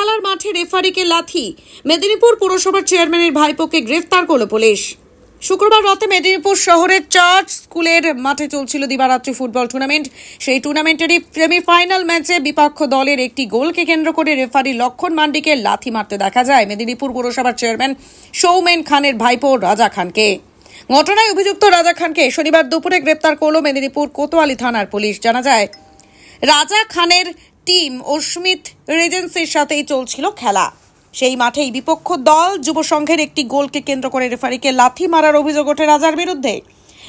খেলার মাঠে রেফারিকে লাথি। মেদিনীপুর পুরসভার চেয়ারম্যানের ভাইপোকে গ্রেফতার করল পুলিশ। শুক্রবার রাতে মেদিনীপুর শহরের চার্চ স্কুলের মাঠে চলছিল দিবারাত্রি ফুটবল টুর্নামেন্ট। সেই টুর্নামেন্টেরই সেমিফাইনাল ম্যাচে বিপক্ষ দলের একটি গোলকে কেন্দ্র করে রেফারি লক্ষণ মান্ডিকে লাথি মারতে দেখা যায়। মেদিনীপুর পুরসভার চেয়ারম্যান সৌমেন খানের ভাইপো রাজা খানকে। ঘটনায় অভিযুক্ত রাজা খানকে শনিবার দুপুরে গ্রেপ্তার করল মেদিনীপুর কোতোয়ালি থানার পুলিশ। জানা যায়, রাজা খানের টিম অস্মিত রেজেন্সির সাথেই চলছিল খেলা। সেই মাঠেই বিপক্ষ দল যুব সংঘের একটি গোলকে কেন্দ্র করে রেফারিকে লাথি মারার অভিযোগ ওঠে রাজার বিরুদ্ধে।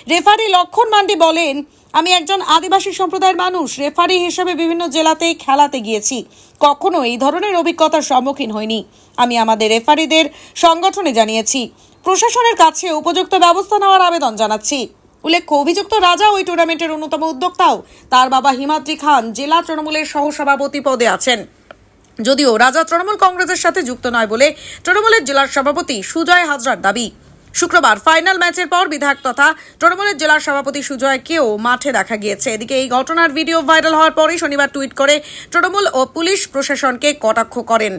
রেফারি লক্ষণ মান্ডি বলেন, আমি একজন আদিবাসী সম্প্রদায়ের মানুষ, রেফারি হিসেবে বিভিন্ন জেলাতে খেলাতে গিয়েছি। কখনো এই ধরনের অভিজ্ঞতার সম্মুখীন হইনি। আমি আমাদের রেফারিদের সংগঠনে জানিয়েছি। প্রশাসনের কাছে উপযুক্ত ব্যবস্থা নেওয়ার আবেদন জানাচ্ছি। উল্লেখ্য, অভিযুক্ত রাজা ওই টুর্নামেন্টের অন্যতম উদ্যোক্তাও। তার বাবা হিমাদ্রি খান জেলা তৃণমূলের সহসভাপতি পদে আছেন। যদিও রাজা তৃণমূল কংগ্রেসের সাথে যুক্ত নয় বলে তৃণমূলের জেলার সভাপতি সুজয় হাজরার দাবি। শুক্রবার ফাইনাল ম্যাচের পর বিধায়ক তথা তৃণমূলের জেলার সভাপতি সুজয়কেও মাঠে দেখা গিয়েছে। এদিকে এই ঘটনার ভিডিও ভাইরাল হওয়ার পরেই শনিবার টুইট করে তৃণমূল ও পুলিশ প্রশাসনকে কটাক্ষ করেন।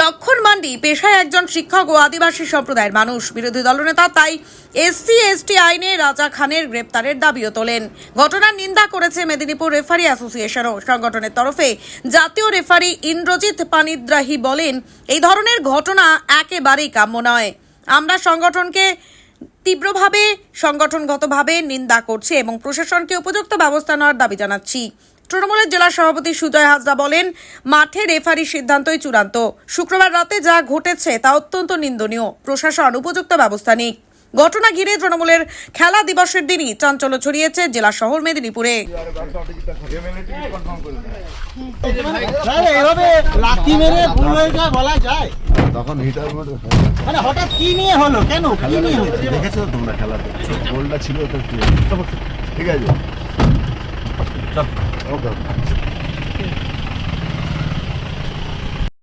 লক্ষণ মান্ডি পেশায় একজন শিক্ষক ও আদিবাসী সম্প্রদায়ের মানুষ। বিরোধী দলনেতা তাই এসসি, এসটি আইনে রাজা খানের গ্রেপ্তারের দাবিও তোলেন। ঘটনার নিন্দা করেছে মেদিনীপুর রেফারি অ্যাসোসিয়েশনও। সংগঠনের তরফে জাতীয় রেফারি ইন্দ্রজিৎ পানিদ্রাহী বলেন, এই ধরনের ঘটনা একেবারেই কাম্য নয়। আমরা সংগঠনকে তীব্রভাবে, সংগঠনগতভাবে নিন্দা করছি এবং প্রশাসনকে উপযুক্ত ব্যবস্থা নেওয়ার দাবি জানাচ্ছি। তৃণমূলের জেলা সভাপতি সুজয় হাজরা বলেন মাঠে রেফারির সিদ্ধান্তই চূড়ান্ত। শুক্রবার রাতে যা ঘটেছে তা অত্যন্ত নিন্দনীয়। প্রশাসন উপযুক্ত ব্যবস্থা নিক। ঘটনা ঘিরে তৃণমূলের খেলা দিবসের দিনই চাঞ্চল্য ছড়িয়েছে জেলা শহর মেদিনীপুরে। তখন হিটার মানে হঠাৎ কি নিয়ে হলো? কেন? কি নিয়ে হলো? দেখেছ তোমরা খেলা গোলটা ছিল ঠিক আছে। चल. ओके